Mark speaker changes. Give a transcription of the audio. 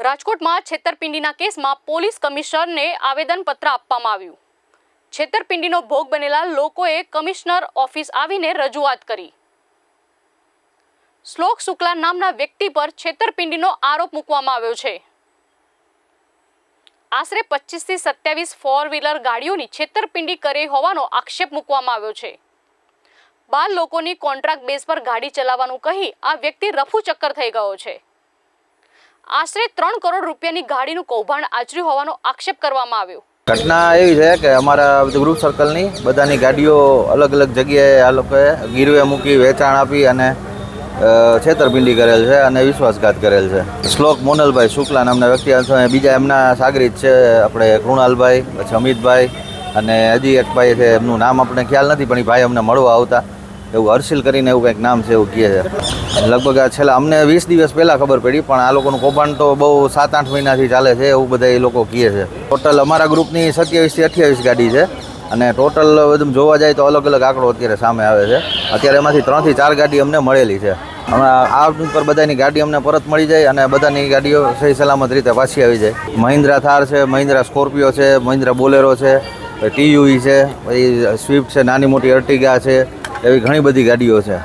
Speaker 1: રાજકોટમાં છેતરપિંડીના કેસમાં પોલીસ કમિશનરને આવેદનપત્ર આપવામાં આવ્યું. છેતરપિંડીનો ભોગ બનેલા લોકોએ કમિશનર ઓફિસ આવીને રજૂઆત કરી. શ્લોક શુક્લા નામના વ્યક્તિ પર છેતરપિંડીનો આરોપ મૂકવામાં આવ્યો છે. આશરે પચીસથી સત્યાવીસ ફોર વ્હીલર ગાડીઓની છેતરપિંડી કરી હોવાનો આક્ષેપ મૂકવામાં આવ્યો છે. બાર લોકોની કોન્ટ્રાક્ટ બેઝ પર ગાડી ચલાવવાનું કહી આ વ્યક્તિ રફુ ચક્કર થઈ ગયો છે. આશરે ત્રણ કરોડ રૂપિયાની ગાડીનું કૌભાંડ આચર્યું હોવાનો આક્ષેપ કરવામાં આવ્યો.
Speaker 2: ઘટના એવી છે કે અમારા ગ્રુપ સર્કલની બધાની ગાડીઓ અલગ અલગ જગ્યાએ આ લોકોએ ગીરવે મૂકી, વેચાણ આપી અને છેતરપિંડી કરેલ છે અને વિશ્વાસઘાત કરેલ છે. શ્લોક મોનલભાઈ શુક્લા નામના વ્યક્તિ બીજા એમના સાગરીત છે, આપણે કૃણાલભાઈ, પછી અમિતભાઈ અને હજી એક ભાઈ છે, એમનું નામ આપણે ખ્યાલ નથી, પણ એ ભાઈ અમને મળવા આવતા. એવું હર્ષિલ કરીને એવું કંઈક નામ છે, એવું કહે છે. લગભગ આ છેલ્લા, અમને વીસ દિવસ પહેલાં ખબર પડી, પણ આ લોકોનું કૌભાંડ તો બહુ સાત આઠ મહિનાથી ચાલે છે, એવું બધા એ લોકો કહે છે. ટોટલ અમારા ગ્રુપની સત્યાવીસથી અઠ્યાવીસ ગાડી છે, અને ટોટલ બધું જોવા જાય તો અલગ અલગ આંકડો અત્યારે સામે આવે છે. અત્યારે એમાંથી ત્રણથી ચાર ગાડી અમને મળેલી છે. હમણાં આ ઉપર બધાની ગાડી અમને પરત મળી જાય અને બધાની ગાડીઓ સહી સલામત રીતે પાછી આવી જાય. મહિન્દ્રા થાર છે, મહિન્દ્રા સ્કોર્પિયો છે, મહિન્દ્રા બોલેરો છે ટીયુઈ છે, પછી સ્વિફ્ટ છે, નાની મોટી અર્ટિગા છે, એવી ઘણી બધી ગાડીઓ છે.